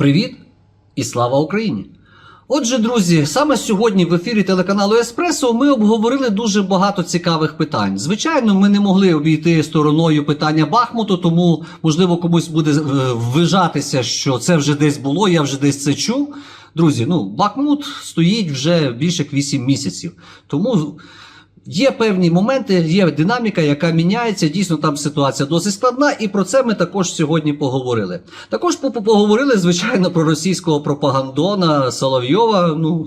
Привіт і слава Україні! Отже, друзі, саме сьогодні в ефірі телеканалу Еспресо ми обговорили дуже багато цікавих питань. Звичайно, ми не могли обійти стороною питання Бахмуту, тому можливо комусь буде е, ввижатися, що це вже десь було, я вже десь це чув. Друзі, ну Бахмут стоїть вже більше як 8 місяців. Тому Є певні моменти, є динаміка, яка міняється. Дійсно, там ситуація досить складна, і про це ми також сьогодні поговорили. Також по- по- поговорили, звичайно, про російського пропагандона Соловйова. Ну,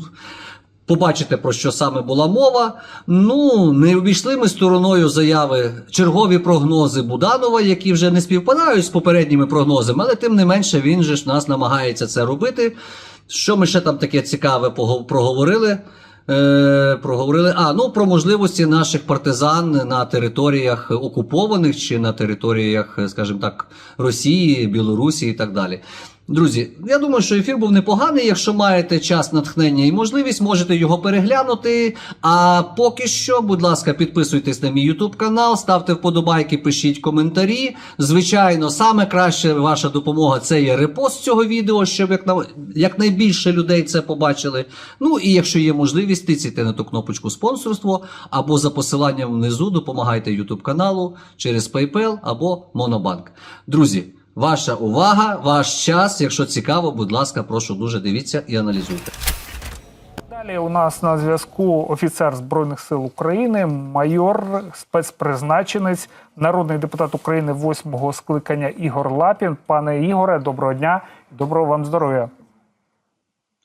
побачите, про що саме була мова. Ну, не обійшли ми стороною заяви чергові прогнози Буданова, які вже не співпадають з попередніми прогнозами, але тим не менше він же ж нас намагається це робити. Що ми ще там таке цікаве проговорили? Е, проговорили. А, ну про можливості наших партизан на територіях окупованих чи на територіях, е, скажімо так, Росії, Білорусі і так далі. Друзі, я думаю, що ефір був непоганий. Якщо маєте час, натхнення і можливість, можете його переглянути. А поки що, будь ласка, підписуйтесь на мій YouTube канал, ставте вподобайки, пишіть коментарі. Звичайно, саме краще ваша допомога це є репост цього відео, щоб як на якнайбільше людей це побачили. Ну і якщо є можливість, тицяйте на ту кнопочку спонсорство або за посиланням внизу допомагайте YouTube каналу через PayPal або Monobank. Друзі. Ваша увага, ваш час. Якщо цікаво, будь ласка, прошу дуже дивіться і аналізуйте. Далі у нас на зв'язку офіцер Збройних сил України, майор, спецпризначенець, народний депутат України восьмого скликання Ігор Лапін. Пане Ігоре, доброго дня, доброго вам здоров'я.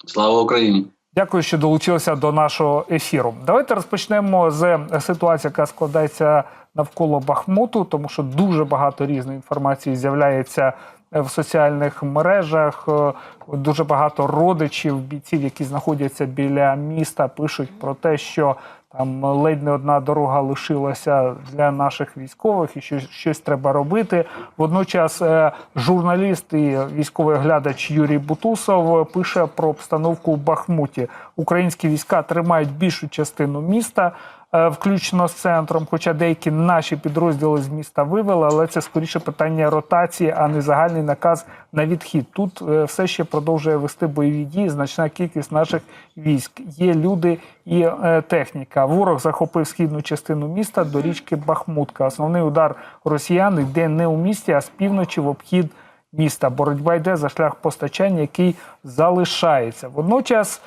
Слава Україні! Дякую, що долучилися до нашого ефіру. Давайте розпочнемо з ситуації, яка складається навколо Бахмуту, тому що дуже багато різної інформації з'являється в соціальних мережах. Е, Дуже багато родичів, бійців, які знаходяться біля міста, пишуть про те, що там ледь не одна дорога лишилася для наших військових, і що щось треба робити. Водночас е, журналіст і військовий глядач Юрій Бутусов пише про обстановку у Бахмуті. Українські війська тримають більшу частину міста. Е, Включно з центром, хоча деякі наші підрозділи з міста вивели, але це скоріше питання ротації, а не загальний наказ на відхід. Тут е, все ще продовжує вести бойові дії. Значна кількість наших військ. Є люди і е, техніка. Ворог захопив східну частину міста до річки Бахмутка. Основний удар росіян йде не у місті, а з півночі в обхід міста. Боротьба йде за шлях постачання, який залишається. Водночас,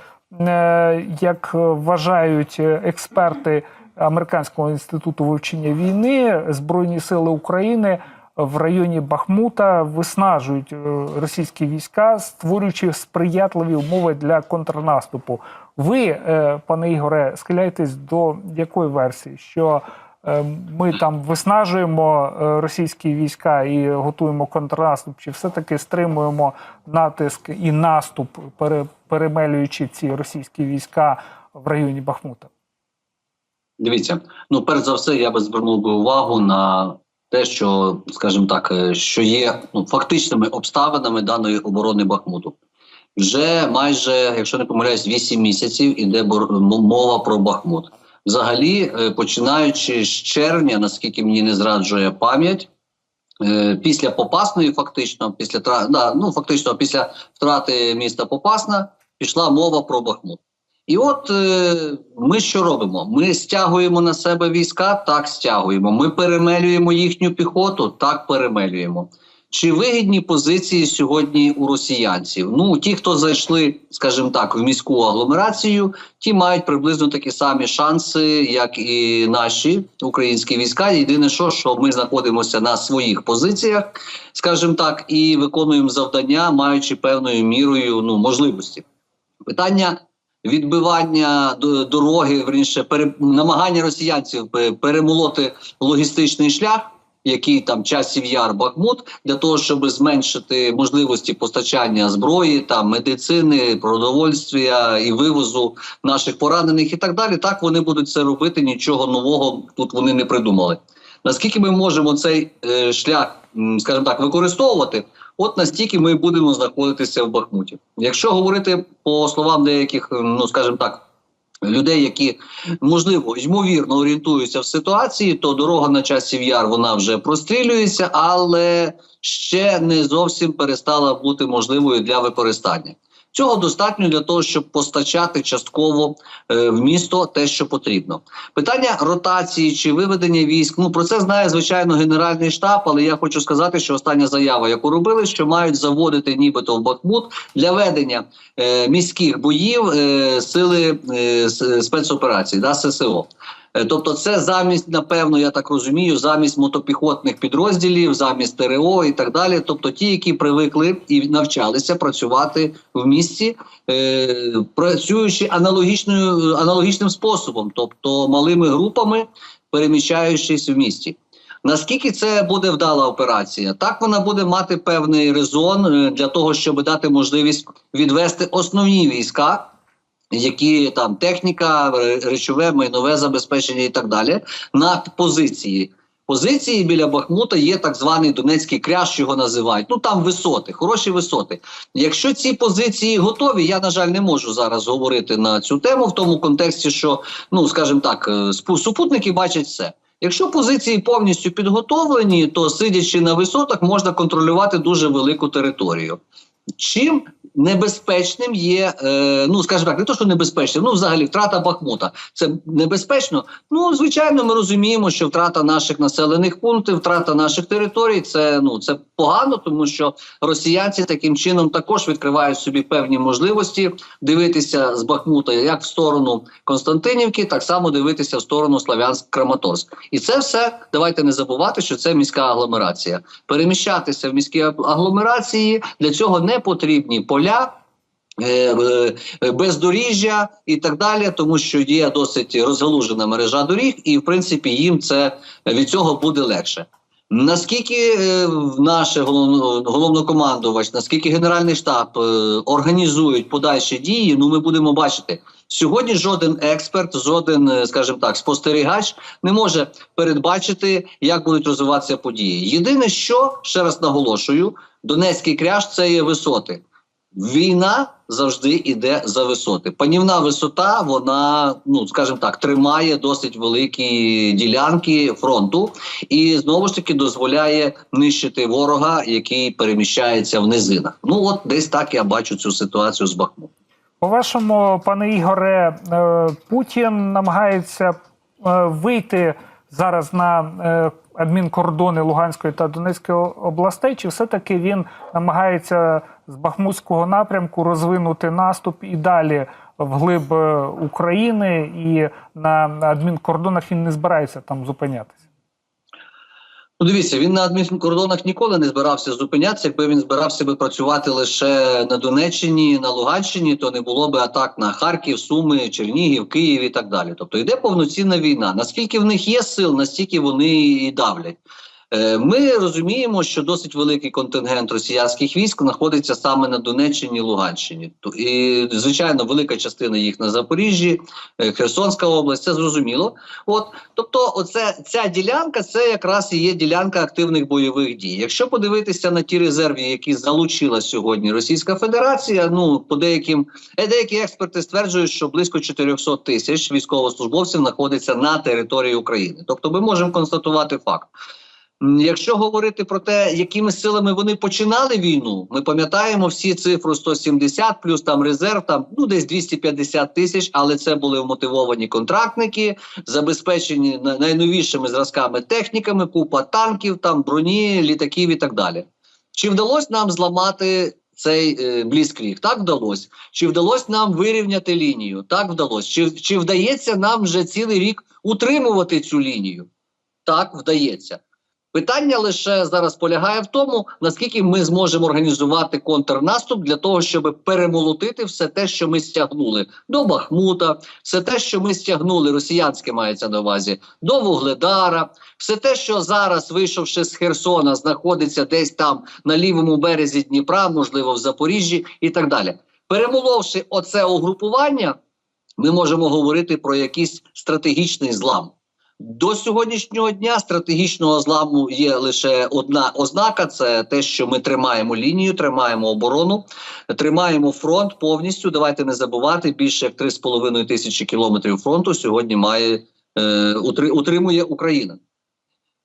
як вважають експерти Американського інституту вивчення війни, Збройні сили України в районі Бахмута виснажують е, російські війська, створюючи сприятливі умови для контрнаступу. Ви, е, пане Ігоре, схиляєтесь до якої версії? Що е, ми там виснажуємо е, російські війська і готуємо контрнаступ, чи все-таки стримуємо натиск і наступ, перемелюючи ці російські війська в районі Бахмута? Дивіться, ну перш за все, я би звернув би увагу на те, що, скажімо так, е, що є ну, фактичними обставинами даної оборони Бахмуту. Вже майже, якщо не помиляюсь, 8 місяців іде мова про Бахмут. Взагалі, е, починаючи з червня, наскільки мені не зраджує пам'ять, е, після Попасної, фактично, після да, ну фактично, після втрати міста Попасна, пішла мова про Бахмут. І от е, ми що робимо? Ми стягуємо на себе війська, так стягуємо. Ми перемелюємо їхню піхоту, так перемелюємо. Чи вигідні позиції сьогодні у росіянців? Ну, ті, хто зайшли, скажімо так, в міську агломерацію, ті мають приблизно такі самі шанси, як і наші українські війська. Єдине, що, що ми знаходимося на своїх позиціях, скажімо так, і виконуємо завдання, маючи певною мірою ну, можливості. Питання відбивання до- дороги, верніше, пере, намагання росіянців перемолоти логістичний шлях, який там часів яр Бахмут, для того, щоб зменшити можливості постачання зброї, там медицини, продовольствя і вивозу наших поранених, і так далі. Так вони будуть це робити. Нічого нового тут вони не придумали. Наскільки ми можемо цей е, шлях, скажімо так, використовувати, от настільки ми будемо знаходитися в Бахмуті. Якщо говорити по словам деяких, е, ну скажімо так, людей, які можливо ймовірно орієнтуються в ситуації, то дорога на часів яр вона вже прострілюється, але ще не зовсім перестала бути можливою для використання. Цього достатньо для того, щоб постачати частково е, в місто те, що потрібно. Питання ротації чи виведення військ. Ну про це знає звичайно генеральний штаб, але я хочу сказати, що остання заява, яку робили, що мають заводити нібито в Бахмут для ведення е, міських боїв е, сили е, спецоперацій, да, ССО. Е, Тобто, це замість, напевно, я так розумію, замість мотопіхотних підрозділів, замість ТРО і так далі. Тобто, ті, які привикли і навчалися працювати в місті, е, працюючи аналогічною аналогічним способом, тобто малими групами, переміщаючись в місті. Наскільки це буде вдала операція? Так вона буде мати певний резон е, для того, щоб дати можливість відвести основні війська, які там техніка, речове, майнове забезпечення і так далі, на позиції. Позиції біля Бахмута є так званий Донецький кряж, його називають. Ну там висоти, хороші висоти. Якщо ці позиції готові, я на жаль не можу зараз говорити на цю тему в тому контексті, що ну скажімо так, е, супутники бачать все. Якщо позиції повністю підготовлені, то сидячи на висотах, можна контролювати дуже велику територію. Чим небезпечним є, е, ну скажімо так, не то, що небезпечним, ну взагалі втрата Бахмута. Це небезпечно. Ну звичайно, ми розуміємо, що втрата наших населених пунктів, втрата наших територій, це ну це погано, тому що росіянці таким чином також відкривають собі певні можливості дивитися з Бахмута як в сторону Константинівки, так само дивитися в сторону Славянськ-Краматорськ. І це все давайте не забувати, що це міська агломерація. Переміщатися в міській агломерації для цього не потрібні поля. е, е, Бездоріжжя і так далі, тому що є досить розгалужена мережа доріг, і в принципі їм це від цього буде легше. Наскільки е, наше головнокомандувач, наскільки Генеральний штаб е, організують подальші дії, ну ми будемо бачити. Сьогодні жоден експерт, жоден, е, скажімо так, спостерігач не може передбачити, як будуть розвиватися події. Єдине, що ще раз наголошую, Донецький кряж це є висоти. Війна завжди йде за висоти. Панівна висота, вона, ну скажімо так, тримає досить великі ділянки фронту і знову ж таки дозволяє нищити ворога, який переміщається в низинах. Ну от десь так я бачу цю ситуацію з Бахмутом. По-вашому, пане Ігоре, е, Путін намагається е, вийти зараз на е, адмінкордони Луганської та Донецької областей, чи все-таки він намагається з Бахмутського напрямку розвинути наступ і далі вглиб е, України, і на адмінкордонах він не збирається там зупинятися? Ну, дивіться, він на адмінкордонах ніколи не збирався зупинятися. Якби він збирався би працювати лише на Донеччині, на Луганщині, то не було би атак на Харків, Суми, Чернігів, Київ і так далі. Тобто йде повноцінна війна. Наскільки в них є сил, настільки вони і давлять. Е, Ми розуміємо, що досить великий контингент росіянських військ знаходиться саме на Донеччині і Луганщині. І, звичайно, велика частина їх на Запоріжжі, е, Херсонська область, це зрозуміло. От, тобто, оце ця ділянка це якраз і є ділянка активних бойових дій. Якщо подивитися на ті резерви, які залучила сьогодні Російська Федерація, ну по деяким е, деякі експерти стверджують, що близько 400 тисяч військовослужбовців знаходиться на території України. Тобто, ми можемо констатувати факт. Якщо говорити про те, якими силами вони починали війну, ми пам'ятаємо всі цифру 170, плюс там резерв, там ну десь 250 тисяч, але це були вмотивовані контрактники, забезпечені найновішими зразками техніками, купа танків, там броні, літаків і так далі. Чи вдалося нам зламати цей е, бліскріг? Так вдалося. Чи вдалося нам вирівняти лінію? Так вдалося. Чи, чи вдається нам вже цілий рік утримувати цю лінію? Так, вдається. Питання лише зараз полягає в тому, наскільки ми зможемо організувати контрнаступ для того, щоб перемолотити все те, що ми стягнули до Бахмута, все те, що ми стягнули, росіянське мається на увазі, до Вугледара, все те, що зараз, вийшовши з Херсона, знаходиться десь там на лівому березі Дніпра, можливо, в Запоріжжі і так далі. Перемоловши оце угрупування, ми можемо говорити про якийсь стратегічний злам. До сьогоднішнього дня стратегічного зламу є лише одна ознака: це те, що ми тримаємо лінію, тримаємо оборону, тримаємо фронт повністю. Давайте не забувати більше як 3,5 тисячі кілометрів фронту сьогодні має е, утримує Україна.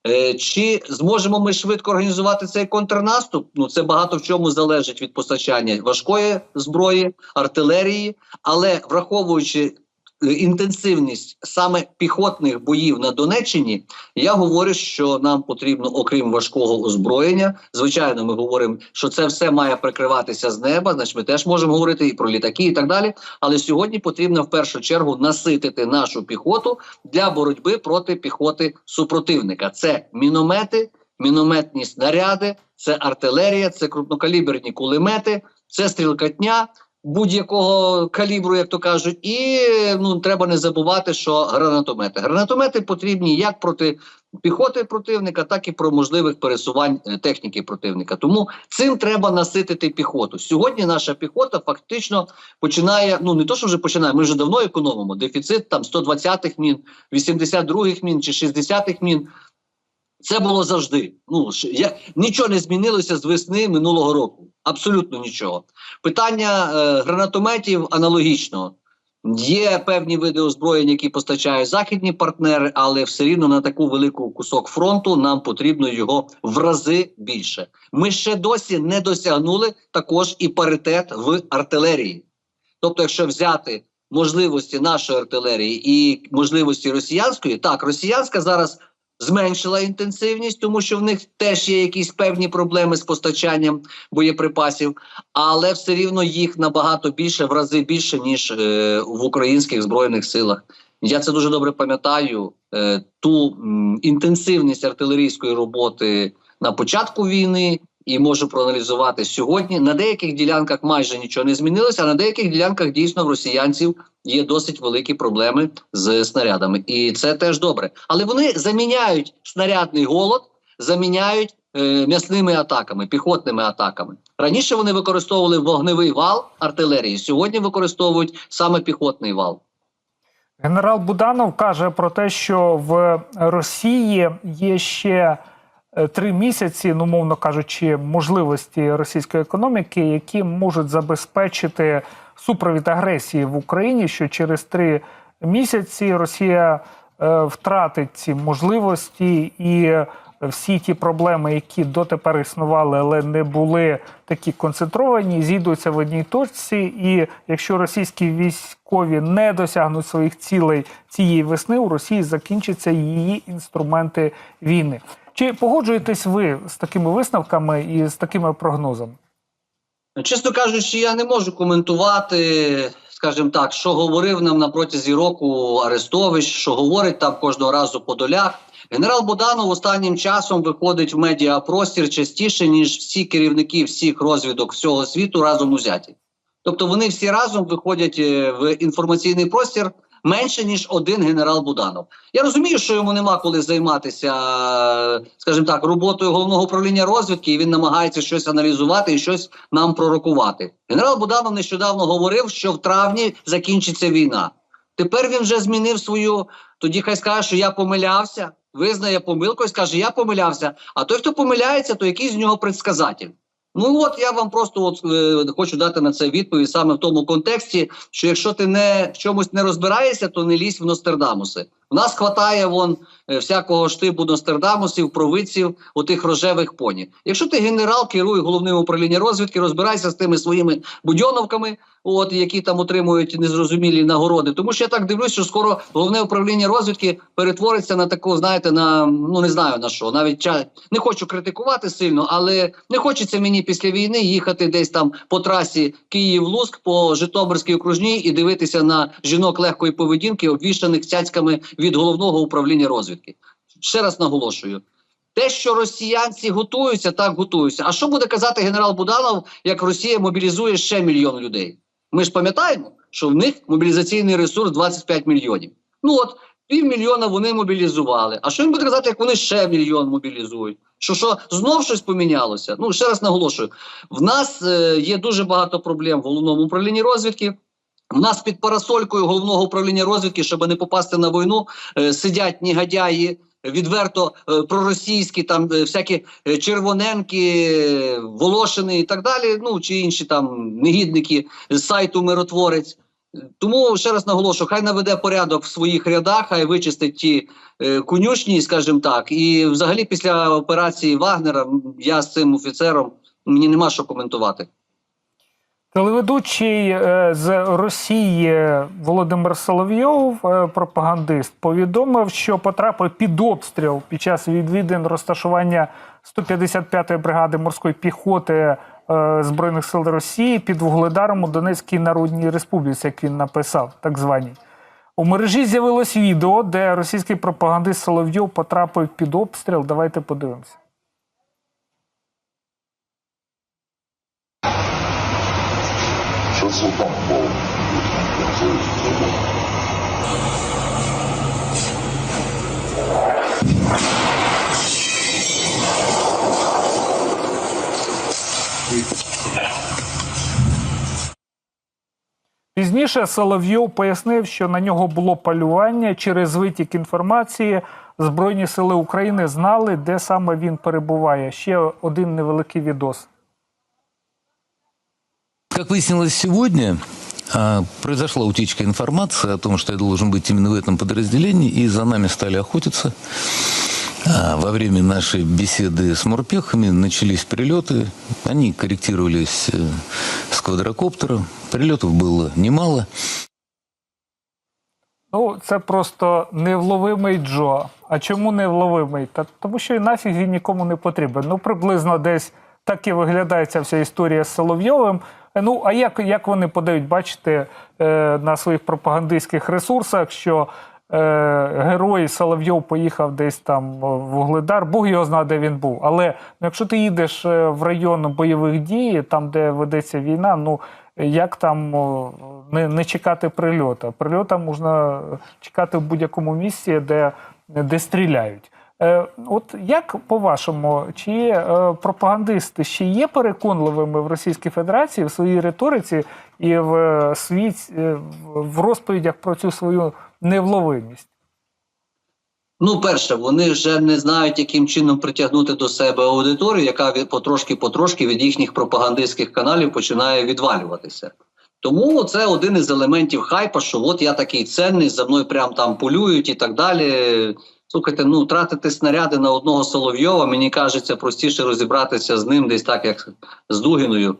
Е, Чи зможемо ми швидко організувати цей контрнаступ? Ну це багато в чому залежить від постачання важкої зброї, артилерії, але враховуючи інтенсивність саме піхотних боїв на Донеччині, я говорю, що нам потрібно, окрім важкого озброєння, звичайно, ми говоримо, що це все має прикриватися з неба. Значить, ми теж можемо говорити і про літаки, і так далі. Але сьогодні потрібно в першу чергу наситити нашу піхоту для боротьби проти піхоти супротивника. Це міномети, мінометні снаряди, це артилерія, це крупнокаліберні кулемети, це стрілкатня будь-якого калібру, як то кажуть, і ну треба не забувати, що гранатомети. Гранатомети потрібні як проти піхоти противника, так і про можливих пересувань е, техніки противника. Тому цим треба наситити піхоту. Сьогодні наша піхота фактично починає. Ну не то, що вже починає, ми вже давно економимо. Дефіцит там 120-х мін, 82-х мін чи 60-х мін. Це було завжди. Ну я нічого не змінилося з весни минулого року. Абсолютно нічого. Питання е, гранатометів аналогічно. Є певні види озброєнь, які постачають західні партнери, але все рівно на таку велику кусок фронту нам потрібно його в рази більше. Ми ще досі не досягнули також і паритет в артилерії. Тобто, якщо взяти можливості нашої артилерії і можливості росіянської, так росіянська зараз зменшила інтенсивність, тому що в них теж є якісь певні проблеми з постачанням боєприпасів, але все рівно їх набагато більше, в рази більше, ніж е, в українських збройних силах. Я це дуже добре пам'ятаю. Е, ту інтенсивність артилерійської роботи на початку війни. І можу проаналізувати сьогодні. На деяких ділянках майже нічого не змінилося, а на деяких ділянках дійсно в росіянців є досить великі проблеми з снарядами, і це теж добре. Але вони заміняють снарядний голод, заміняють е, м'ясними атаками, піхотними атаками. Раніше вони використовували вогневий вал артилерії. Сьогодні використовують саме піхотний вал. Генерал Буданов каже про те, що в Росії є ще три місяці, ну мовно кажучи, можливості російської економіки, які можуть забезпечити супровід агресії в Україні. Що через три місяці Росія е, втратить ці можливості і всі ті проблеми, які дотепер існували, але не були такі концентровані, зійдуться в одній точці. І якщо російські військові не досягнуть своїх цілей цієї весни, у Росії закінчаться її інструменти війни. Чи погоджуєтесь ви з такими висновками і з такими прогнозами? Чесно кажучи, я не можу коментувати, скажімо так, що говорив нам на протязі року Арестович, що говорить там кожного разу Подоляк. Генерал Буданов останнім часом виходить в медіапростір частіше, ніж всі керівники всіх розвідок всього світу разом узяті. Тобто вони всі разом виходять е, в інформаційний простір менше ніж один генерал Буданов. Я розумію, що йому нема коли займатися, скажімо так, роботою головного управління розвідки, і він намагається щось аналізувати і щось нам пророкувати. Генерал Буданов нещодавно говорив, що в травні закінчиться війна. Тепер він вже змінив свою. Тоді хай скаже, що я помилявся, визнає помилку і скаже, я помилявся. А той, хто помиляється, то який з нього предсказатель. Ну от я вам просто от е, хочу дати на це відповідь саме в тому контексті, що якщо ти не в чомусь не розбираєшся, то не лізь в Ностердамуси. У нас хватає вон е, всякого штибу Ностердамусів, провидців, отих рожевих поні. Якщо ти генерал, керуй головним управлінням розвідки, розбирайся з тими своїми будьоновками, от які там отримують незрозумілі нагороди. Тому що я так дивлюсь, що скоро головне управління розвідки перетвориться на таку, знаєте, на ну не знаю на що. Навіть ча- не хочу критикувати сильно, але не хочеться мені після війни їхати десь там по трасі Київ-Луцьк по Житомирській окружній і дивитися на жінок легкої поведінки, обвішаних цяцьками від головного управління розвідки. Ще раз наголошую. Те, що росіянці готуються, так готуються. А що буде казати генерал Буданов, як Росія мобілізує ще мільйон людей? Ми ж пам'ятаємо, що в них мобілізаційний ресурс 25 мільйонів. Ну от півмільйона вони мобілізували. А що він буде казати, як вони ще мільйон мобілізують? Що що знов щось помінялося? Ну ще раз наголошую: в нас е, є дуже багато проблем в головному управлінні розвідки. У нас під парасолькою головного управління розвідки, щоб не попасти на війну, е, сидять негодяї. Відверто е, проросійські, там е, всякі червоненки, волошини і так далі. Ну чи інші там негідники з сайту Миротворець. Тому ще раз наголошую, хай наведе порядок в своїх рядах, хай вичистить ті е, конюшні, скажімо так. І взагалі після операції Вагнера я з цим офіцером мені нема що коментувати. Телеведучий е, з Росії Володимир Соловйов, е, пропагандист, повідомив, що потрапив під обстріл під час відвідин розташування 155-ї бригади морської піхоти е, Збройних сил Росії під Вугледаром у Донецькій Народній Республіці, як він написав, так званій. У мережі з'явилось відео, де російський пропагандист Соловйов потрапив під обстріл. Давайте подивимося. Пізніше Соловйов пояснив, що на нього було полювання через витік інформації. Збройні сили України знали, де саме він перебуває. Ще один невеликий відос. Как выяснилось сегодня, а, произошла утечка информации о том, что я должен быть именно в этом подразделении, и за нами стали охотиться. А, Во время нашей беседы с морпехами начались прилеты. Они корректировались э, с квадрокоптера. Прилетов было немало. Ну, це просто невловимий Джо. А чому невловимий? Та тому що і нафіг він нікому не потрібен. Ну, приблизно десь так і виглядає ця вся історія з Соловйовим. Ну, а як, як вони подають, бачите, е, на своїх пропагандистських ресурсах, що е, герой Соловйов поїхав десь там в Вугледар, Бог його знає, де він був. Але ну, якщо ти їдеш е, в район бойових дій, там, де ведеться війна, ну як там не, не чекати прильота? Прильота можна чекати в будь-якому місці, де, де стріляють. Е, от як по-вашому, чи е, пропагандисти ще є переконливими в Російській Федерації в своїй риториці і в е, в- в розповідях про цю свою невловимість? Ну, перше, вони вже не знають, яким чином притягнути до себе аудиторію, яка потрошки-потрошки від їхніх пропагандистських каналів починає відвалюватися. Тому це один із елементів хайпа, що от я такий ценний, за мною прям там полюють і так далі. Слухайте, ну тратити снаряди на одного Соловйова, мені кажеться, простіше розібратися з ним десь так, як з Дугіною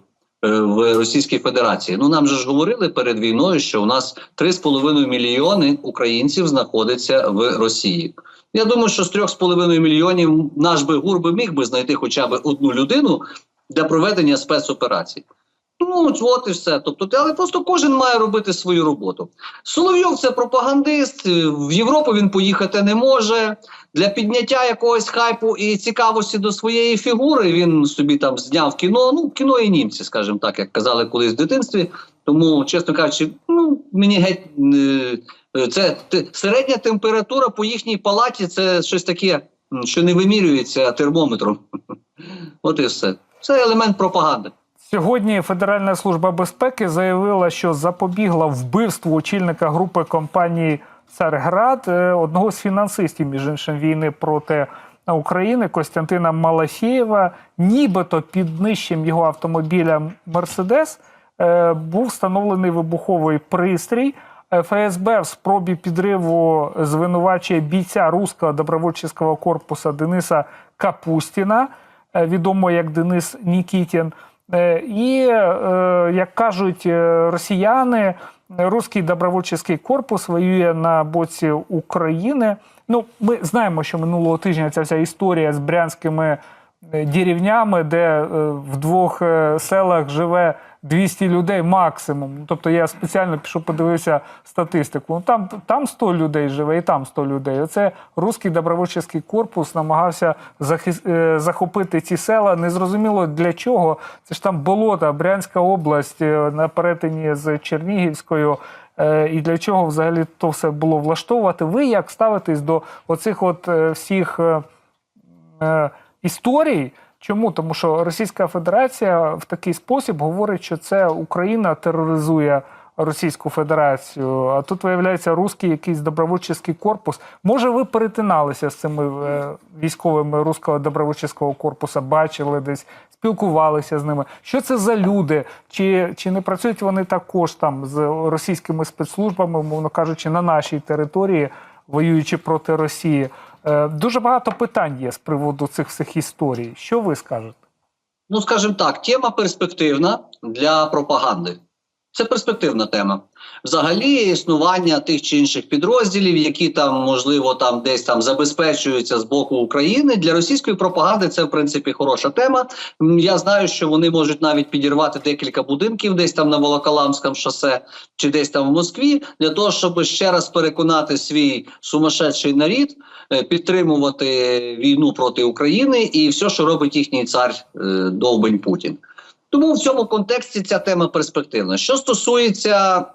е, в Російській Федерації. Ну нам же ж говорили перед війною, що у нас 3,5 мільйони українців знаходиться в Росії. Я думаю, що з 3,5 мільйонів наш би ГУР би міг би знайти хоча б одну людину для проведення спецоперацій. Ну, от і все. Тобто, але просто кожен має робити свою роботу. Соловйов це пропагандист. е, В Європу він поїхати не може. Для підняття якогось хайпу і цікавості до своєї фігури він собі там зняв кіно. Ну, кіно і німці, скажімо так, як казали колись в дитинстві. Тому, чесно кажучи, ну мені геть е, е, це середня температура по їхній палаті. Це щось таке, що не вимірюється термометром. От і все. Це елемент пропаганди. Сьогодні Федеральна служба безпеки заявила, що запобігла вбивству очільника групи компанії Царград, е, одного з фінансистів, між іншим, війни проти України Костянтина Малафєєва. Нібито під нижчим його автомобіля Мерседес е, був встановлений вибуховий пристрій. ФСБ в спробі підриву звинувачує бійця руського добровольчого корпусу Дениса Капустіна, е, відомо як Денис Нікітін. Е, І, е, як кажуть е, росіяни, руський добровольчий корпус воює на боці України. Ну, ми знаємо, що минулого тижня ця вся історія з брянськими деревнями, де е, в двох е, селах живе 200 людей максимум. Тобто я спеціально пішов подивився статистику. Ну, там, там 100 людей живе, і там 100 людей. Оце руський добровольчий корпус намагався е, захопити ці села. Незрозуміло для чого. Це ж там болота, Брянська область е, на перетині з Чернігівською. Е, І для чого взагалі то все було влаштовувати? Ви як ставитесь до оцих от е, всіх е. Чому? Тому що Російська Федерація в такий спосіб говорить, що це Україна тероризує Російську Федерацію. А тут виявляється русський якийсь добровольчий корпус. Може, ви перетиналися з цими е, військовими руського добровольчого корпусу, бачили десь, спілкувалися з ними. Що це за люди? Чи, чи не працюють вони також там з російськими спецслужбами, мовно кажучи, на нашій території, воюючи проти Росії? Е, Дуже багато питань є з приводу цих всіх історій. Що ви скажете? Ну, скажімо так, тема перспективна для пропаганди. Це перспективна тема. Взагалі, існування тих чи інших підрозділів, які там можливо там десь там забезпечуються з боку України для російської пропаганди. Це в принципі хороша тема. Я знаю, що вони можуть навіть підірвати декілька будинків, десь там на Волоколамському шосе чи десь там в Москві, для того, щоб ще раз переконати свій сумасшедший нарід, е, підтримувати війну проти України і все, що робить їхній цар е, довбень Путін. Тому в цьому контексті ця тема перспективна. Що стосується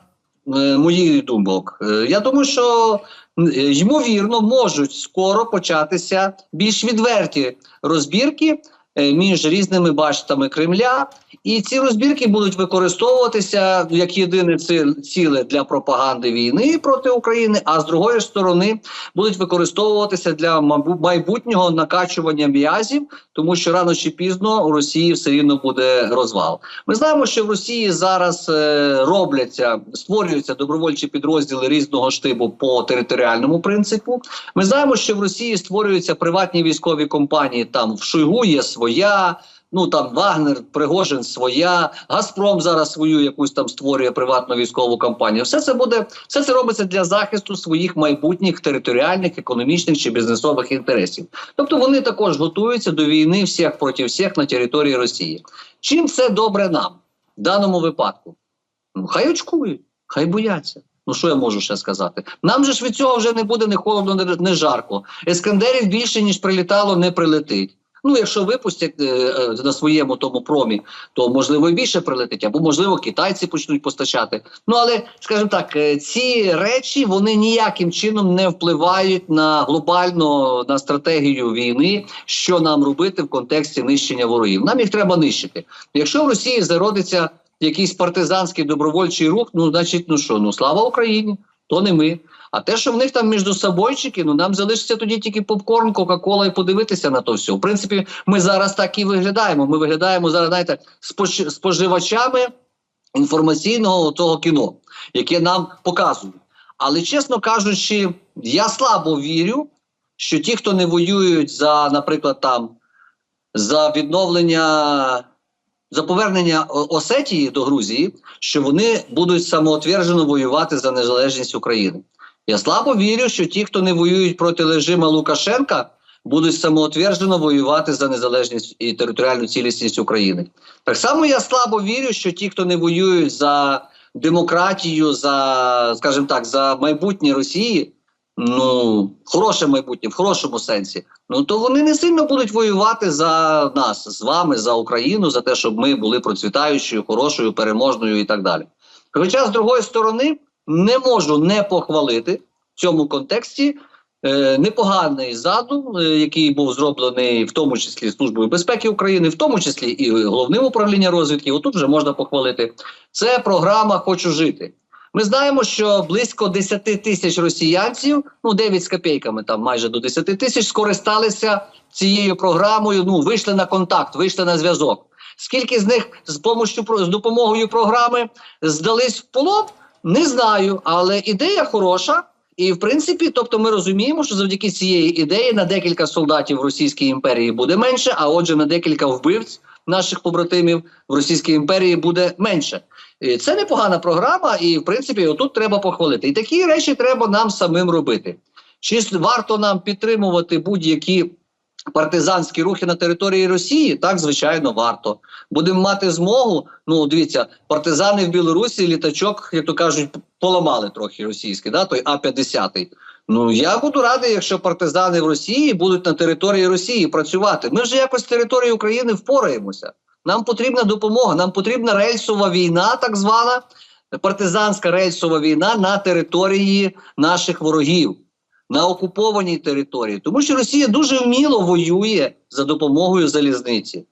е, моїх думок, е, я думаю, що е, ймовірно можуть скоро початися більш відверті розбірки між різними баштами Кремля, і ці розбірки будуть використовуватися як єдине ціле для пропаганди війни проти України, а з другої сторони будуть використовуватися для майбутнього накачування м'язів, тому що рано чи пізно у Росії все рівно буде розвал. Ми знаємо, що в Росії зараз е, робляться, створюються добровольчі підрозділи різного штибу по територіальному принципу. Ми знаємо, що в Росії створюються приватні військові компанії. Там в Шойгу є своя. Ну там Вагнер, Пригожин своя, Газпром зараз свою якусь там створює приватну військову компанію. Все це буде, все це робиться для захисту своїх майбутніх територіальних, економічних чи бізнесових інтересів. Тобто вони також готуються до війни всіх проти всіх на території Росії. Чим це добре нам в даному випадку? Ну хай очкують, хай бояться. Ну що я можу ще сказати? Нам же ж від цього вже не буде не холодно, не жарко. Ескандерів більше ніж прилітало, не прилетить. Ну, якщо випустять е, е, на своєму тому промі, то можливо і більше прилетить, або можливо китайці почнуть постачати. Ну але скажімо так, е, ці речі вони ніяким чином не впливають на глобально на стратегію війни, що нам робити в контексті нищення ворогів. Нам їх треба нищити. Якщо в Росії зародиться якийсь партизанський добровольчий рух, ну значить, ну що, ну слава Україні, то не ми. А те, що в них там між собойчики, ну нам залишиться тоді тільки попкорн, кока-кола і подивитися на то все. В принципі, ми зараз так і виглядаємо. Ми виглядаємо зараз, знаєте, споживачами інформаційного того кіно, яке нам показують. Але чесно кажучи, я слабо вірю, що ті, хто не воюють за, наприклад, там за відновлення. За повернення Осетії до Грузії, що вони будуть самоотвержено воювати за незалежність України. Я слабо вірю, що ті, хто не воюють проти режиму Лукашенка, будуть самоотвержено воювати за незалежність і територіальну цілісність України. Так само я слабо вірю, що ті, хто не воюють за демократію, за, скажімо так, за майбутнє Росії, ну хороше майбутнє, в хорошому сенсі, ну то вони не сильно будуть воювати за нас з вами, за Україну, за те, щоб ми були процвітаючою, хорошою, переможною і так далі. Хоча з другої сторони не можу не похвалити в цьому контексті е, непоганий задум, е, який був зроблений в тому числі Службою безпеки України, в тому числі і головним управлінням розвідки. Отут вже можна похвалити. Це програма Хочу жити. Ми знаємо, що близько 10 тисяч росіянців, ну 9 з копійками, там майже до 10 тисяч, скористалися цією програмою. Ну вийшли на контакт, вийшли на зв'язок. Скільки з них з помощю з допомогою програми здались в полон? Не знаю, але ідея хороша. І в принципі, тобто, ми розуміємо, що завдяки цієї ідеї на декілька солдатів в Російській імперії буде менше, а отже, на декілька вбивць наших побратимів в Російській імперії буде менше. І Це непогана програма, і в принципі, отут треба похвалити. І такі речі треба нам самим робити. Чи варто нам підтримувати будь-які партизанські рухи на території Росії? Так, звичайно, варто. Будемо мати змогу. Ну, дивіться, партизани в Білорусі літачок, як то кажуть, поламали трохи російський, да, той А-50. Ну я буду радий, якщо партизани в Росії будуть на території Росії працювати. Ми вже якось території України впораємося. Нам потрібна допомога, нам потрібна рельсова війна, так звана партизанська рельсова війна на території наших ворогів, на окупованій території. Тому що Росія дуже вміло воює за допомогою залізниці.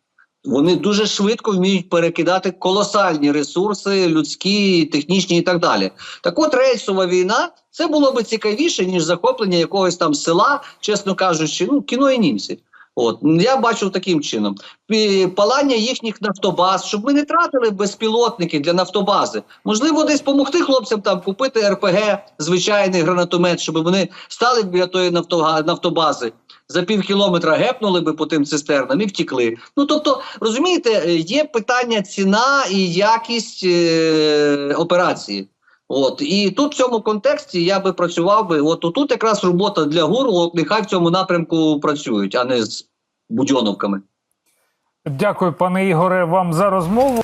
Вони дуже швидко вміють перекидати колосальні ресурси, людські, технічні і так далі. Так от рейсова війна це було би цікавіше, ніж захоплення якогось там села, чесно кажучи, ну кіно і німці. От я бачу таким чином палання їхніх нафтобаз, щоб ми не тратили безпілотники для нафтобази. Можливо, десь допомогти хлопцям там купити РПГ, звичайний гранатомет, щоб вони стали біля тої нафтобази. За пів кілометра гепнули би по тим цистернам і втікли. Ну тобто, розумієте, е, є питання ціна і якість е, операції. От і тут в цьому контексті я би працював би. От тут якраз робота для ГУР, от нехай в цьому напрямку працюють, а не з будьоновками. Дякую, пане Ігоре, вам за розмову.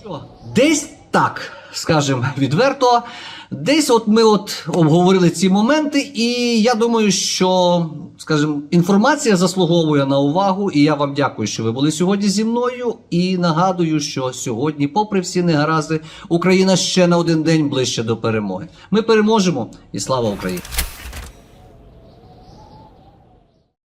Що, Десь так, скажемо відверто. Десь от ми от обговорили ці моменти, і я думаю, що, скажімо, інформація заслуговує на увагу. І я вам дякую, що ви були сьогодні зі мною. І нагадую, що сьогодні, попри всі негаразди, Україна ще на один день ближче до перемоги. Ми переможемо і слава Україні!